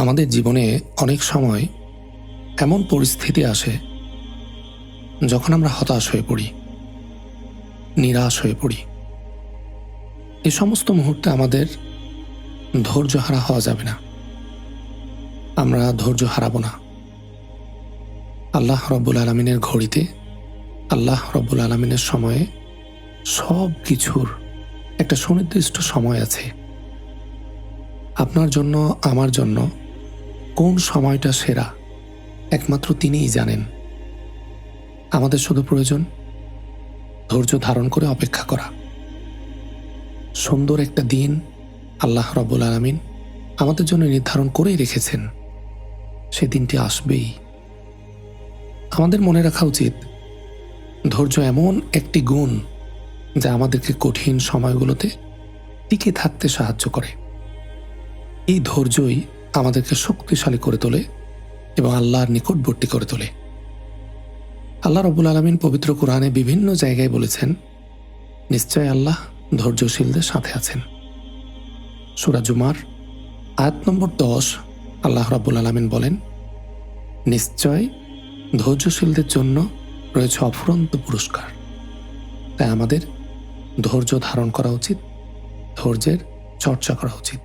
আমাদের জীবনে অনেক সময় এমন পরিস্থিতি আসে যখন আমরা হতাশ হয়ে পড়ি, নিরাশ হয়ে পড়ি। এই সমস্ত মুহূর্তে আমাদের ধৈর্য হারা হওয়া যাবে না। আমরা ধৈর্য হারাবো না। আল্লাহ রব্বুল আলমিনের ঘড়িতে, আল্লাহ রব্বুল আলমিনের সময়ে সব কিছুর একটা সুনির্দিষ্ট সময় আছে। আপনার জন্য, আমার জন্য কোন সময়টা সেরা, একমাত্র তিনিই জানেন। আমাদের শুধু প্রয়োজন ধৈর্য ধারণ করে অপেক্ষা করা। সুন্দর একটা দিন আল্লাহ রব্বুল আলমিন আমাদের জন্য নির্ধারণ করেই রেখেছেন। সে দিনটি আসবেই। আমাদের মনে রাখা উচিত, ধৈর্য এমন একটি গুণ যা আমাদেরকে কঠিন সময়গুলোতে টিকে থাকতে সাহায্য করে। এই ধৈর্যই আমাদেরকে শক্তিশালী করে তোলে এবং আল্লাহর নিকটবর্তী করে তোলে। আল্লাহ রবুল আলমিন পবিত্র কোরআনে বিভিন্ন জায়গায় বলেছেন, নিশ্চয় আল্লাহ ধৈর্যশীলদের সাথে আছেন। সুরা জুমার আয়াত নম্বর দশ, আল্লাহ রাবুল আলমিন বলেন, নিশ্চয় ধৈর্যশীলদের জন্য রয়েছে অফুরন্ত পুরস্কার। তাই আমাদের ধৈর্য ধারণ করা উচিত, ধৈর্যের চর্চা করা উচিত।